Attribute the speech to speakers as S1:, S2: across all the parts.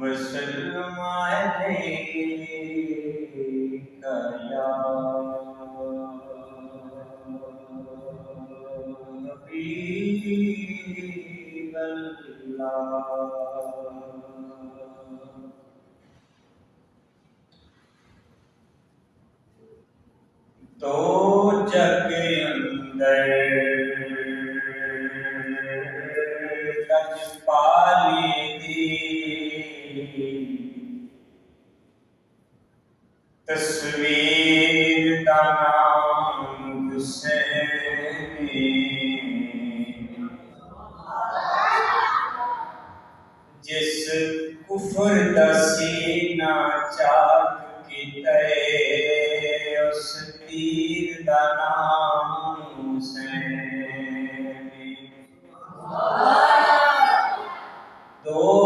S1: وسلم عليك يا حبيب الله دو جگ اندر تصویر دا نام حسین جس کفر دا سینہ چاک کیتے اس تیر دا نام حسین۔ دو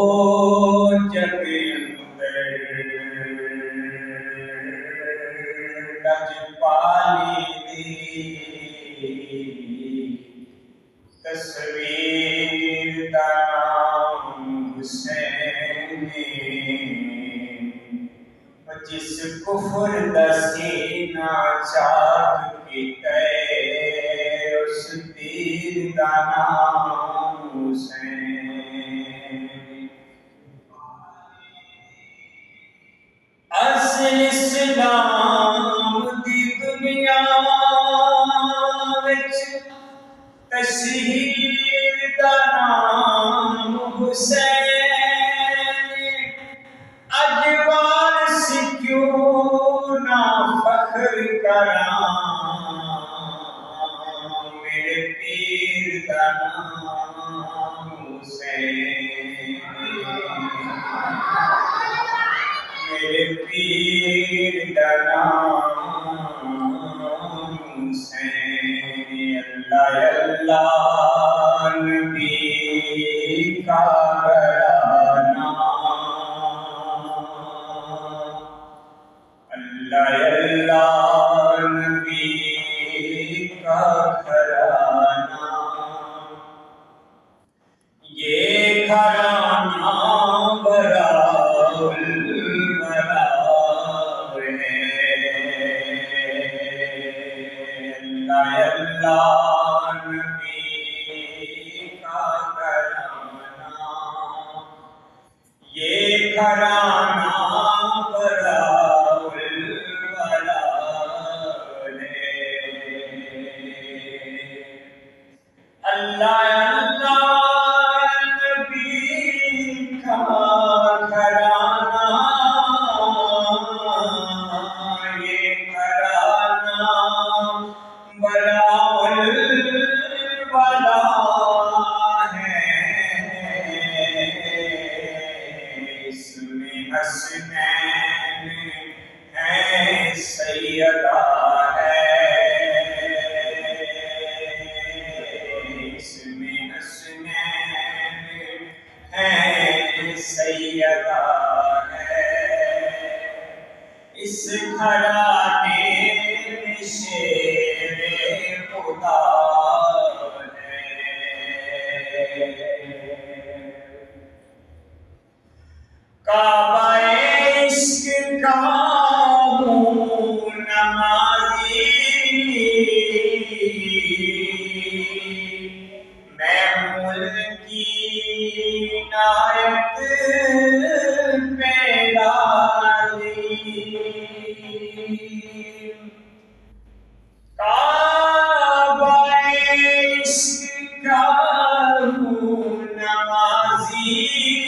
S1: تصویر دا نام حسین جس کفر دا سینہ چاک کیتے اس تیر دا نام حسین اصل اسلام دی دنیا وچ تشہیر میرے پیر نام حسین اللہ اللہ نبی کا گھرانہ اللہ اللہ نبی کا اللہ اللہ شیر خدا کعبہ عشق کا ہوں نمازی میں ملکی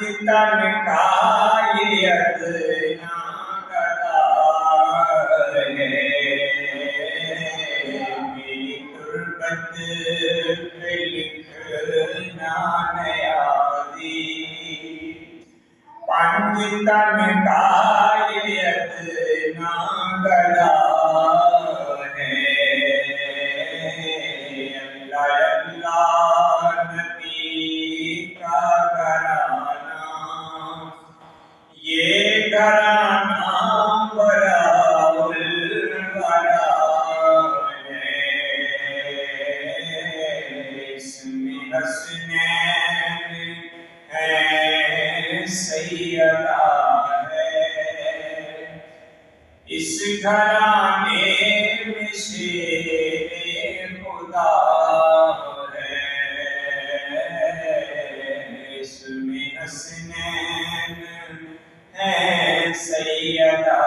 S1: தன் காயது நாகதாத்து நானையாதி பஞ்சு தன் காயது நாகதா Allah, Allah, Allah, اس گھرانے میں شیر خدا ہے اس میں حسنین ہے سیدہ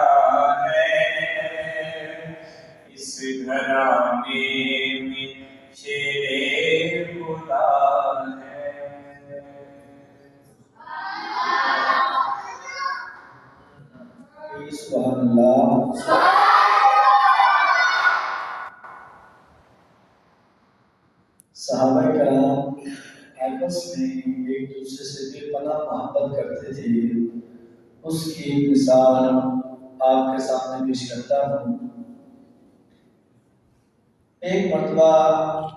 S1: ہے، اس گھرانے میں شیر
S2: سبحان اللہ۔ صحابہ کرام آپس میں ایک دوسرے سے بے پناہ محبت کرتے تھے۔ اس کی مثال آپ کے سامنے پیش کرتا ہوں۔ ایک مرتبہ